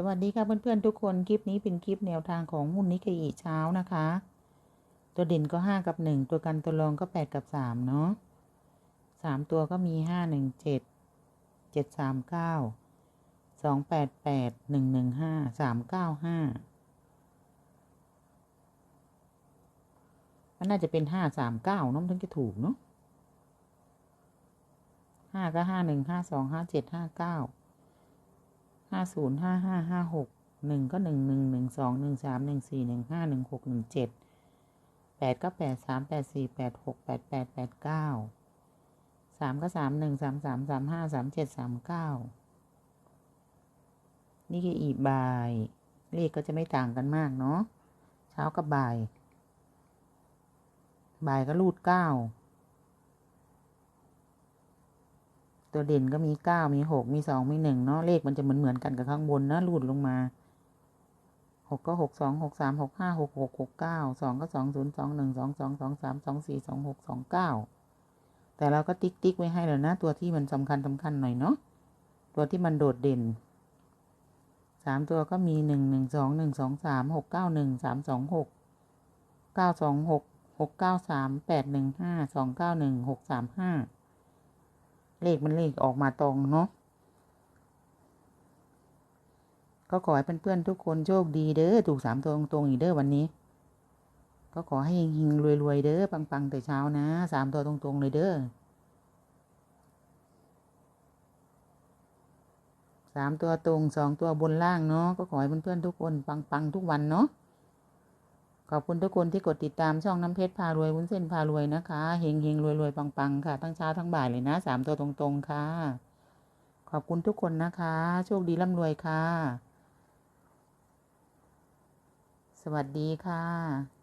สวัสดีค่ะเพื่อนๆทุกคนคลิปนี้เป็นคลิปแนวทางของหุ้นนิกเกอิเช้านะคะ ตัวเด่นก็ห้ากับหนึ่งตัวกันตัวรองก็แปดกับสามเนาะสามตัวก็มีห้าหนึ่งเจ็ดเจ็ดสามเก้าสองแปดแปดหนึ่งหนึ่งห้าสามเก้าห้ามันน่าจะเป็นห้าสามเก้านาะถึงจะถูกเนาะห้าก็ห้าหนึ่งห้าสอง ห้าศูนย์ห้าห้าห้าหกหนึ่งก็หนึ่งหนึ่งหนึ่งสองหนึ่งสามหนึ่งสี่หนึ่งห้าหนึ่งหกหนึ่งเจ็ดแปดก็แปดสามแปดสี่แปดหกแปดแปดแปดเก้าสามก็สามหนึ่งสามสามสามห้าสามเจ็ดสามเก้านี่คืออีบ่าย เลขก็จะไม่ต่างกันมากเนาะเช้ากับบ่าย บ่ายก็รูดเก้า ตัวเด่นก็มีเก้ามีหกมีสองมีหนึ่งเนาะเลขมันจะเหมือนเหมือนกันกับข้างบนนะรูดลงมาหกก็หกสองหกสามหกห้าหกหกหกเก้าสองก็สองศูนย์สองหนึ่งสองสองสองสามสองสี่สองหกสองเก้าแต่เราก็ติ๊กติ๊กไว้ให้แล้วนะ ตัวที่มันสำคัญสำคัญหน่อยเนาะตัวที่มันโดดเด่นสามตัวก็มีหนึ่งหนึ่งสองหนึ่งสองสามหกเก้าหนึ่งสามสองหกเก้าสองหกหกเก้าสามแปดหนึ่งห้าสองเก้าหนึ่งหกสามห้า เลขมันเลขออกมาตรงเนาะก็ขอให้เพื่อนๆทุกคนโชคดีเด้อถูกสามตัวตรงๆอีกเด้อวันนี้ ก็ขอให้หิงๆรวยๆเด้อปังๆแต่เช้านะสามตัวตรงๆเลยเด้อสามตัวตรงสองตัวบนล่างเนาะก็ขอให้เพื่อนๆทุกคนปังๆทุกวันเนาะ ขอบคุณทุกคนที่กดติดตามช่องน้ำเพชรพารวยวุ้นเส้นพารวยนะคะเฮงเฮงรวยรวยๆปังๆค่ะ ทั้งเช้าทั้งบ่ายเลยนะสามตัวตรงๆค่ะ ขอบคุณทุกคนนะคะ โชคดีร่ำรวยค่ะ สวัสดีค่ะ